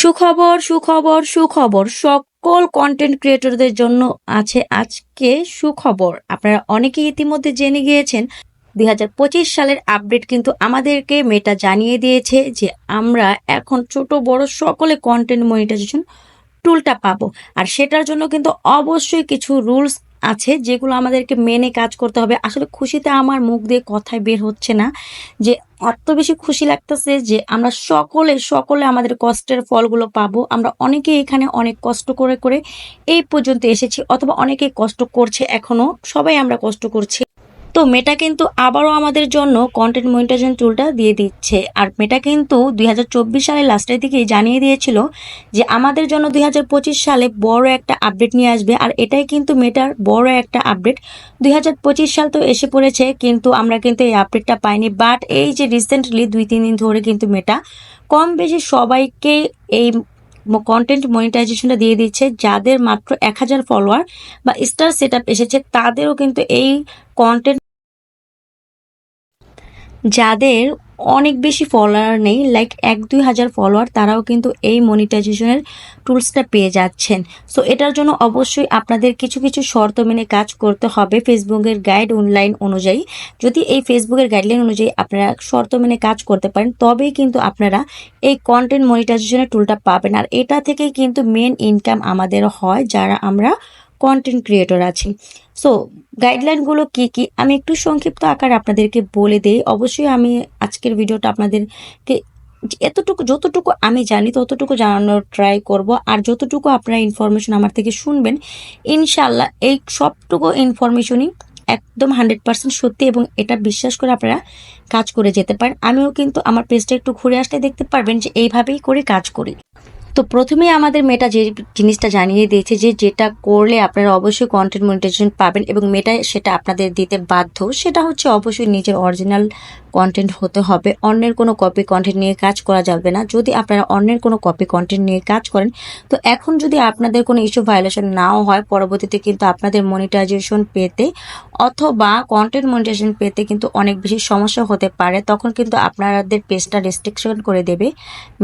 সুখবর সুখবর সুখবর, সকল কন্টেন্ট ক্রিয়েটরদের জন্য আছে আজকে সুখবর। আপনারা অনেকেই ইতিমধ্যে জেনে গিয়েছেন, দুই হাজার পঁচিশ সালের আপডেট কিন্তু আমাদেরকে মেটা জানিয়ে দিয়েছে যে আমরা এখন ছোট, বড় সকলে কন্টেন্ট মনিটাইজেশন টুলটা পাবো। আর সেটার জন্য কিন্তু অবশ্যই কিছু রুলস আছে যেগুলো আমাদেরকে মেনে কাজ করতে হবে। আসলে খুশিতে আমার মুখ দিয়ে কথায় বের হচ্ছে না যে এত বেশি খুশি লাগতেছে যে, আমরা সকলে সকলে আমাদের কষ্টের ফলগুলো পাবো। আমরা অনেকে এখানে অনেক কষ্ট করে করে এই পর্যন্ত এসেছি, অথবা অনেকে কষ্ট করছে এখনও সবাই আমরা কষ্ট করছি। তো মেটা কিন্তু আবারও আমাদের জন্য কন্টেন্ট মনিটাইজেশন টুলটা দিয়ে দিচ্ছে। আর মেটা কিন্তু দুই হাজার চব্বিশ সালের লাস্টের দিকেই জানিয়ে দিয়েছিল যে আমাদের জন্য দুই হাজার পঁচিশ সালে বড় একটা আপডেট নিয়ে আসবে। আর এটাই কিন্তু মেটার বড় একটা আপডেট দুই হাজার পঁচিশ সাল তো এসে পড়েছে, কিন্তু আমরা কিন্তু এই আপডেটটা পাইনি। বাট এই যে রিসেন্টলি দুই, তিন দিন ধরে কিন্তু মেটা কম বেশি সবাইকে এই কন্টেন্ট মনিটাইজেশনটা দিয়ে দিচ্ছে, যাদের মাত্র এক হাজার ফলোয়ার বা স্টার সেট এসেছে, তাদেরও কিন্তু এই কন্টেন্ট যাদের অনেক বেশি ফলোয়ার নেই লাইক এক দুই হাজার ফলোয়ার তারাও কিন্তু এই মনিটাইজেশনের টুলসটা পেয়ে যাচ্ছেন। সো এটার জন্য অবশ্যই আপনাদের কিছু কিছু শর্ত মেনে কাজ করতে হবে ফেসবুকের গাইড অনলাইন অনুযায়ী। যদি এই ফেসবুকের গাইডলাইন অনুযায়ী আপনারা শর্ত মেনে কাজ করতে পারেন, তবেই কিন্তু আপনারা এই কন্টেন্ট মনিটাইজেশনের টুলটা পাবেন। আর এটা থেকেই কিন্তু মেন ইনকাম আমাদের হয়, যারা আমরা কন্টেন্ট ক্রিয়েটর আছি। সো গাইডলাইনগুলো কি কি? আমি একটু সংক্ষিপ্ত আকারে আপনাদেরকে বলে দেই। অবশ্যই আমি আজকের ভিডিওটা আপনাদেরকে এতটুকু, যতটুকু আমি জানি, ততটুকু জানানোর ট্রাই করব। আর যতটুকু আপনারা ইনফরমেশন আমার থেকে শুনবেন ইনশাল্লাহ এই সবটুকু ইনফরমেশনই একদম হান্ড্রেড পার্সেন্ট সত্যি এবং এটা বিশ্বাস করে আপনারা কাজ করে যেতে পারেন। আমিও কিন্তু আমার পেজটা একটু ঘুরে আসলে দেখতে পারবেন যে এইভাবেই করে কাজ করি। তো প্রথমেই আমাদের মেটা যে জিনিসটা জানিয়ে দিয়েছে যে যেটা করলে আপনারা অবশ্যই কন্টেন্ট মনিটাইজেশন পাবেন এবং মেটা সেটা আপনাদের দিতে বাধ্য, সেটা হচ্ছে অবশ্যই নিজের অরিজিনাল কন্টেন্ট হতে হবে। অন্যের কোনো কপি কন্টেন্ট নিয়ে কাজ করা যাবে না। যদি আপনারা অন্যের কোনো কপি কন্টেন্ট নিয়ে কাজ করেন, তো এখন যদি আপনাদের কোনো ইস্যু ভায়োলেশন নাও হয়, পরবর্তীতে কিন্তু আপনাদের মনিটাইজেশন পেতে অথবা কন্টেন্ট মনিটাইজেশন পেতে কিন্তু অনেক বেশি সমস্যা হতে পারে। তখন কিন্তু আপনাদের পেজটা রেস্ট্রিকশন করে দেবে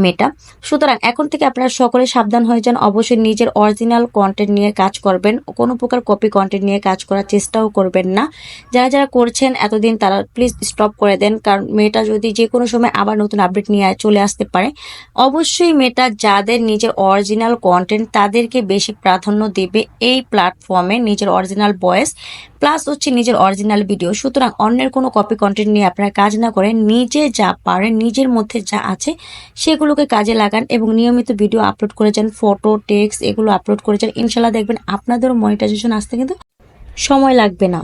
মেটা সুতরাং এখন থেকে আপনারা সকলে সাবধান হয়ে যান। অবশ্যই নিজের অরিজিনাল কন্টেন্ট নিয়ে কাজ করবেন। কোনো প্রকার কপি কন্টেন্ট নিয়ে কাজ করার চেষ্টাও করবেন না। যারা যারা করছেন এতদিন তারা প্লিজ স্টপ করে দেন। কারণ মেয়েটা যদি যে কোনো সময় আবার নতুন আপডেট নিয়ে চলে আসতে পারে। অবশ্যই মেয়েটা যাদের নিজের অরিজিনাল কন্টেন্ট তাদেরকে বেশি প্রাধান্য দেবে এই প্ল্যাটফর্মে নিজের অরিজিনাল ভয়েস প্লাস হচ্ছে নিজের অরিজিনাল ভিডিও সুতরাং অন্যের কোনো কপি কন্টেন্ট নিয়ে আপনারা কাজ না করেন নিজে যা পারেন, নিজের মধ্যে যা আছে সেগুলোকে কাজে লাগান এবং নিয়মিত ভিডিও আপলোড করে যান ফটো টেক্সট এগুলো আপলোড করে যান। ইনশাল্লাহ দেখবেন আপনাদেরও মনিটাইজেশন আসতে কিন্তু সময় লাগবে না।